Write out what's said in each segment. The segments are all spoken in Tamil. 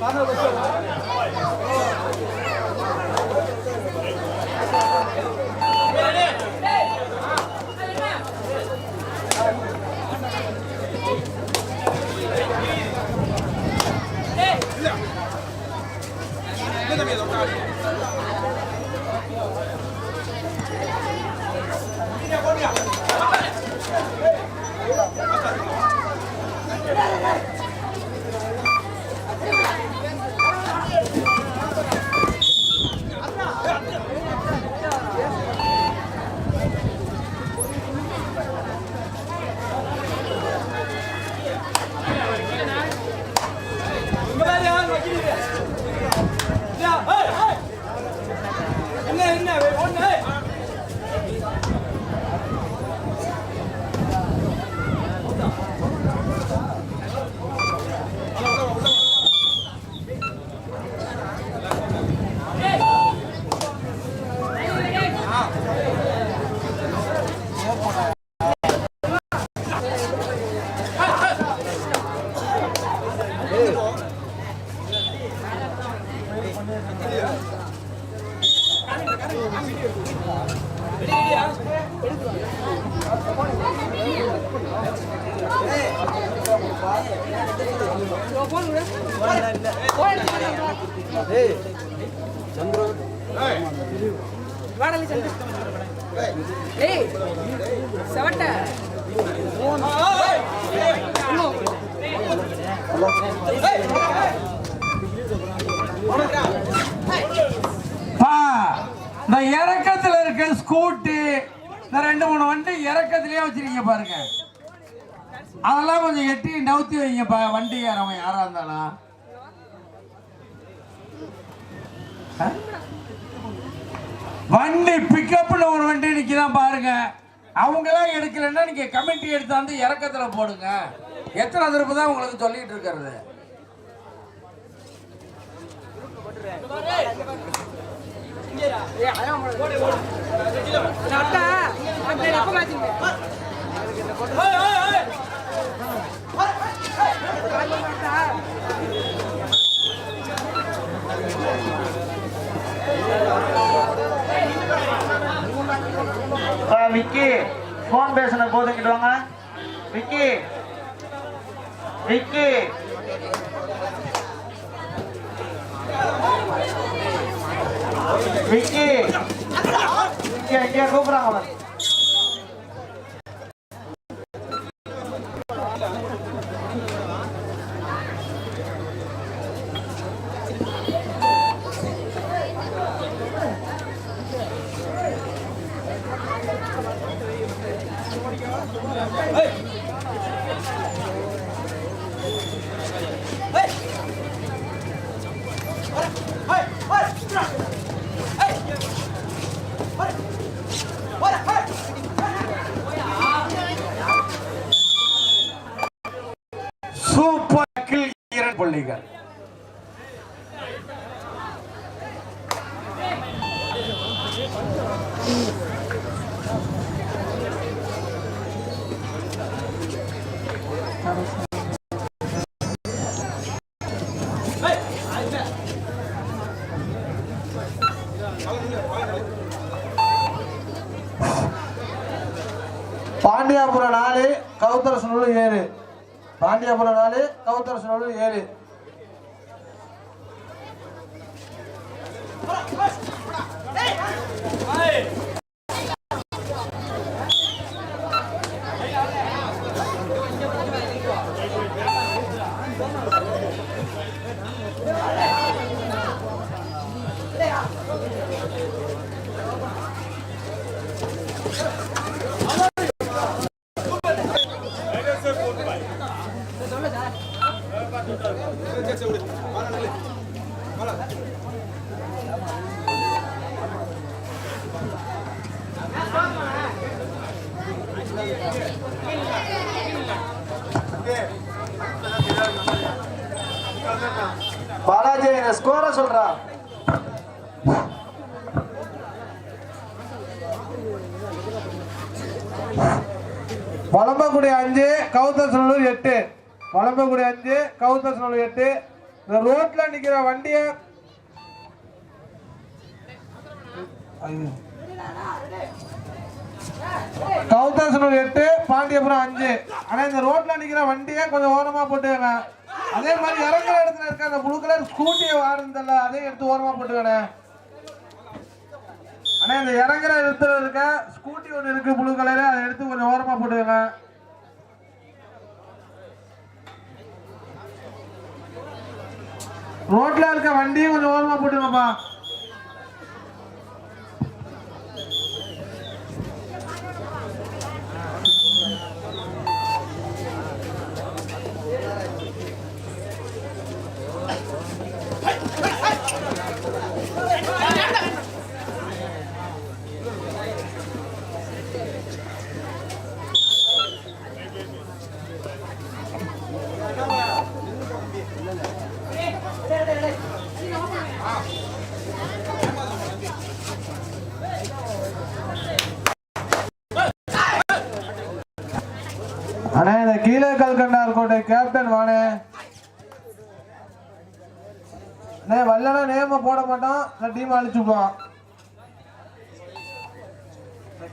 馒头都吃完 வாடலை ஏய் செவட்ட இந்த இறக்கத்துல இருக்க ஸ்கூட்டு இந்த ரெண்டு மூணு வண்டி இறக்கத்திலேயே வச்சிருக்கீங்க பாருங்க. அதெல்லாம் கொஞ்சம் எட்டி நவுத்தி வைங்கப்பா வண்டி ஏறவன் யாரா இருந்தாலும். வண்டி பிக்கப்ல ஒரு வண்டி நிற்கிதான் பாருங்க. அவங்களாம் எடுக்கலைன்னா நீங்க கமிட்டி எடுத்தாந்து இறக்கத்துல போடுங்க. எத்தனை திருப்பு தான் உங்களுக்கு சொல்லிட்டு இருக்கிறது? அட்டா விக்கி. ஃபோன் பேசின போதுங்கிட்டு வாங்க. விக்கி. விக்கி. விக்கி. இங்க இங்க கூப்பிடுறாங்க சூப்பர் இரண்டு புள்ளிகள். பாண்டியாபுரம் நாலு கவுத்தரசனூர் ஏழு. பாண்டியாபுரம் நாலு கவுத்தரசனூர் ஏழு Hey! வளம்பக்குடி அஞ்சு கவுத்தசனூர் எட்டு. வளம்பக்குடி அஞ்சு கவுத்தசனூர் எட்டு. இந்த ரோட்ல நிக்கிற வண்டியை கவுதாசனூர் எட்டு பாண்டியபுரம் அஞ்சு. ஆனா இந்த ரோட்ல நிக்கிற வண்டியை கொஞ்சம் ஓரமா போட்டுக்கங்க. அதே மாதிரி இறங்குற இடத்துல இருக்க அந்த ப்ளூ கலர் ஸ்கூட்டியை வாருந்தல்ல அதையும் எடுத்து ஓரமா போட்டுக்கணே ஆனா இந்த இறங்குற இடத்துல இருக்க ஸ்கூட்டி ஒன்று இருக்கு ப்ளூ கலரு அதை எடுத்து கொஞ்சம் ஓரமாக போட்டுக்கங்க. ரோட்ல இருக்க வண்டியும் கொஞ்சம் ஓரமாக போட்டுங்கப்பா அண்ணா இந்த கீழே கல்கண்டார் கோட்டை கேப்டன் வானே. அண்ணே வல்லனா நேம போட மாட்டோம் டீம் அழிச்சுப்பான்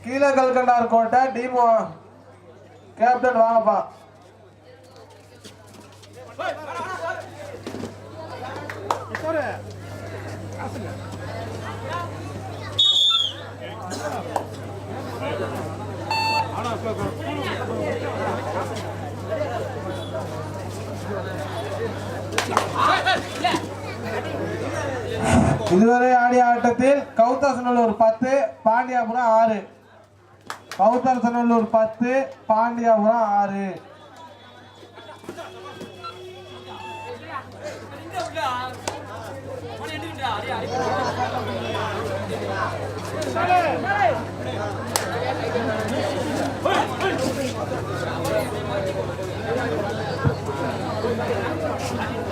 கீழே கல்கண்டார் கோட்டை டீம் கேப்டன் வாங்கப்பா. இதுவரை ஆடிய ஆட்டத்தில் கவுதாசனல்லூர் பத்து பாண்டியாபுரம் ஆறு. கவுதாசனல்லூர் பத்து பாண்டியாபுரம் ஆறு. தேர்ட்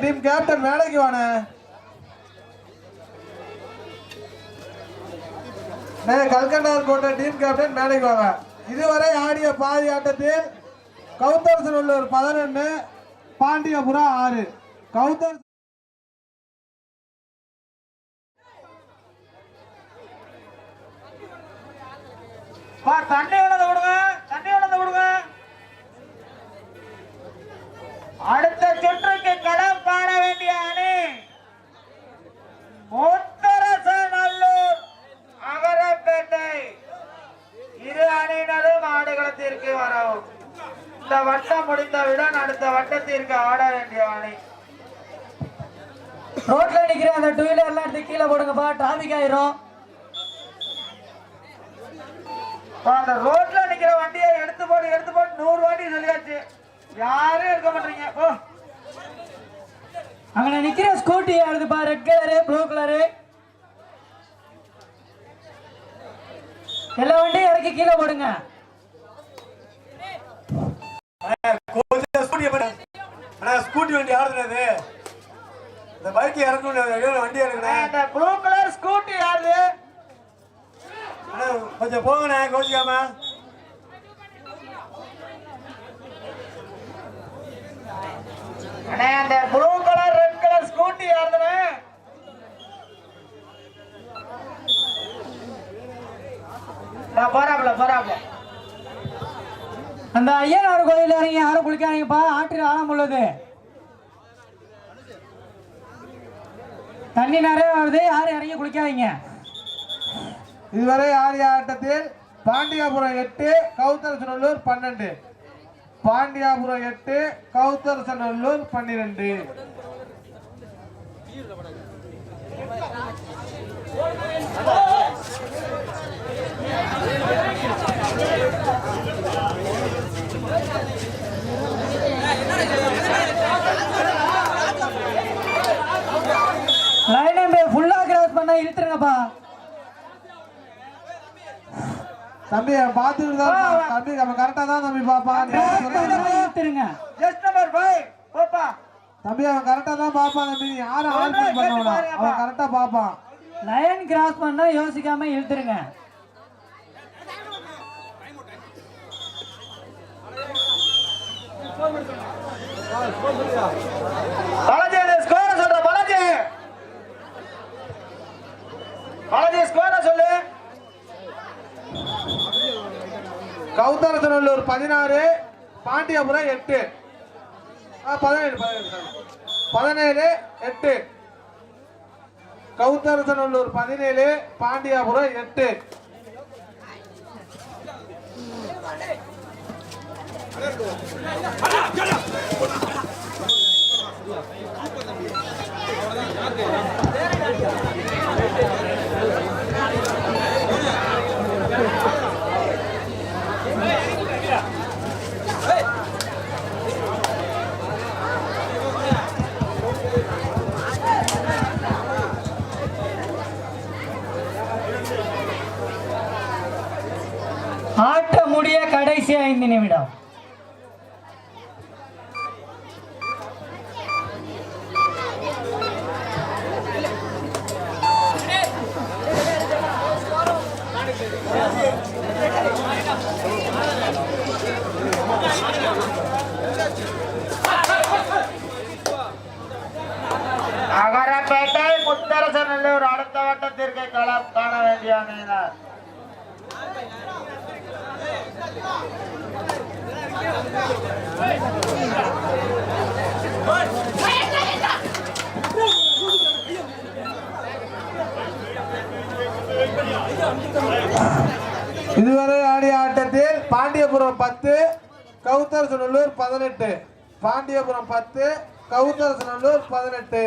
டீம் கேப்டன் வேலைக்கு வானே கல்கண்டார் கோட்டை டீம் கேப்டன் வேலைக்கு வாங்க இதுவரை ஆடிய பாதி ஆட்டத்தில் கவுத்தரசன் உள்ளூர் பதினொன்று பாண்டியபுரம் ஆறு. கவுத்தர் தண்ணி விழுந்து விடுங்க தண்ணி விழுந்து விடுங்க அடுத்த சுற்றுக்கு களம் காண வேண்டிய அணி முத்தரசநல்லூர் அகரப்பேட்டை. இரு அணியினரும் ஆடுகளத்திற்கு வரவும். இந்த வட்டம் முடிந்தவுடன் அடுத்த வட்டத்திற்கு ஆட வேண்டிய அணி. ரோட்ல நிக்கிற அந்த டூ வீலர்லாம் எடுத்து கீழே போடுங்கப்பா டிராபிக் ஆயிரும். அந்த ரோட்ல நிக்கிற வண்டியை எடுத்து போட்டு எடுத்து போட்டு நூறு வாட்டி சொல்லியாச்சு. யாரும் இருக்க மாட்டீங்க. ஓ அங்க நிக்கிற ஸ்கூட்டி எடுத்துப்பா ரெட் கலரு ப்ளூ கலரு எல்லா வண்டியும் இறக்கி கீழே போடுங்க. ஸ்கூட்டி வண்டி ஆடுறது இந்த பைக் இறக்கணும் வண்டி இறக்கணும் ப்ளூ கலர் ஸ்கூட்டி யாரு கொஞ்சம் போங்கண்ணே கோச்சிக்காம. அண்ணே அந்த ப்ளூ கலர் ஸ்கூட்டி போறாப்ல போறாப்ல அந்த ஐயனார் கோயில் இறங்கி யாரும் குளிக்காதீங்கப்பா ஆற்றில் ஆழம் உள்ளது. தண்ணி நிறைய வருது யாரும் இறங்கி குளிக்காதீங்க. இதுவரை ஆடிய ஆட்டத்தில் பாண்டியாபுரம் எட்டு கவுத்தரசநல்லூர் பன்னெண்டு. பாண்டியாபுரம் எட்டு கவுத்தரசநல்லூர் பன்னிரெண்டு. தம்பி அவன் பார்த்துக்கிட்டு தான். தம்பி அவன் கரெக்டா தான் தம்பி சொல்லாத. இழுத்துருங்க ஜஸ்ட் நம்பர் ஃபைவ் போப்பா. தம்பி அவன் கரெக்டா தான் பார்ப்பான் தம்பி. யாரும் ஆல்பி பண்ணவனா? அவன் கரெக்டா பார்ப்பான். லைன் கிராஸ் பண்ணா யோசிக்காம இழுத்துருங்க. பாலாஜி கௌதரசநல்லூர் பதினாறு பாண்டியபுரம் எட்டு. பதினேழு பதினேழு பதினேழு எட்டு. கௌதரசநல்லூர் பதினேழு பாண்டியாபுரம் எட்டு. கடைசி ஐந்து நிமிடம். அகரப்பேட்டை முத்தரசநல்லூர் அடுத்த வட்டத்திற்கு களம் காண வேண்டிய அணியினர். இதுவரை ஆடிய ஆட்டத்தில் பாண்டியபுரம் பத்து கௌதரசநல்லூர் பதினெட்டு. பாண்டியபுரம் பத்து கௌதரசநல்லூர் பதினெட்டு.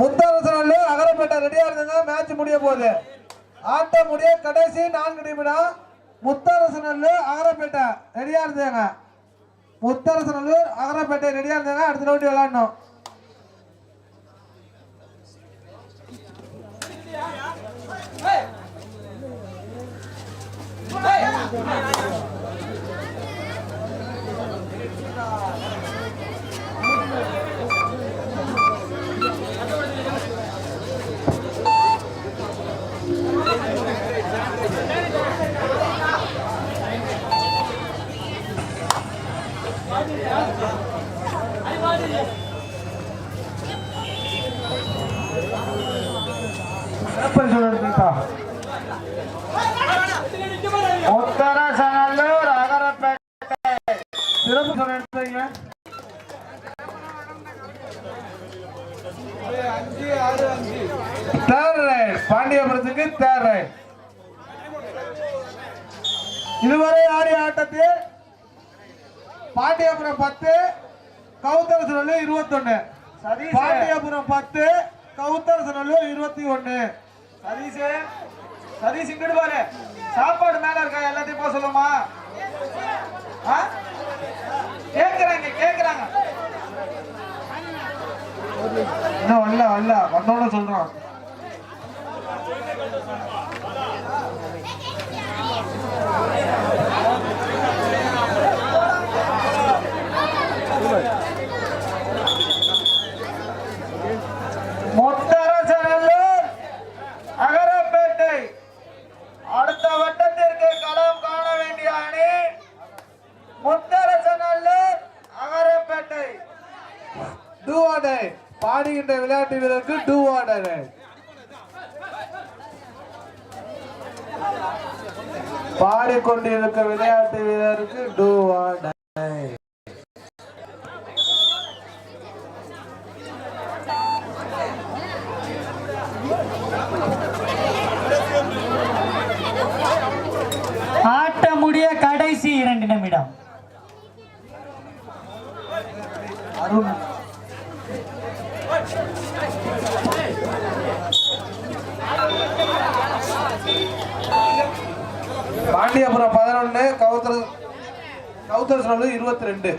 முத்தரசனல்லூர் அகரப்பட்ட ரெடியா இருந்தங்க மேட்ச் முடிய போகுது. ஆட்டம் முடிய கடைசி நான்கு நிமிடம் முத்தரசநல்லூர் அகரப்பேட்டை ரெடியா இருந்தேங்க முத்தரசநல்லூர் அகரப்பேட்டை ரெடியா இருந்தேங்க அடுத்த ரவுண்ட் விளையாடணும் Hey! இதுவரை ஆடிய ஆட்டத்தில் பாண்டியபுரம் பத்து கவுத்தரசநல்லூர் இருபத்தொன்னு. சதீஷ். பாண்டியபுரம் பத்து கவுத்தரசநல்லூர் இருபத்தி ஒன்னு. சதீஷ். சதீஷ் இங்கிட்டு பாரு. சாப்பாடு மேல இருக்கா? எல்லாத்தையும் போக சொல்லுமா? ஆ? கேக்குறாங்க கேக்குறாங்க. இன்னும் வரல வரல. வந்தோட சொல்றான் முத்தரசநல்லூர் அகரப்பேட்டை அடுத்த வட்டத்திற்கு களம் காண வேண்டிய அணி முத்தரசநல்லூர் அகரப்பேட்டை டூ ஆடை பாடுகின்ற விளையாட்டு வீரருக்கு டூ ஆடை பாடிக்கொண்டிருக்க விளையாட்டு வீரருக்கு டூ ஆடை ஆட்ட முடிய கடைசி இரண்டு நிமிடம் அருண் பாண்டியபுரம் பதினொன்னு கௌத்தர் கவுத்தரசனூர் இருபத்தி ரெண்டு.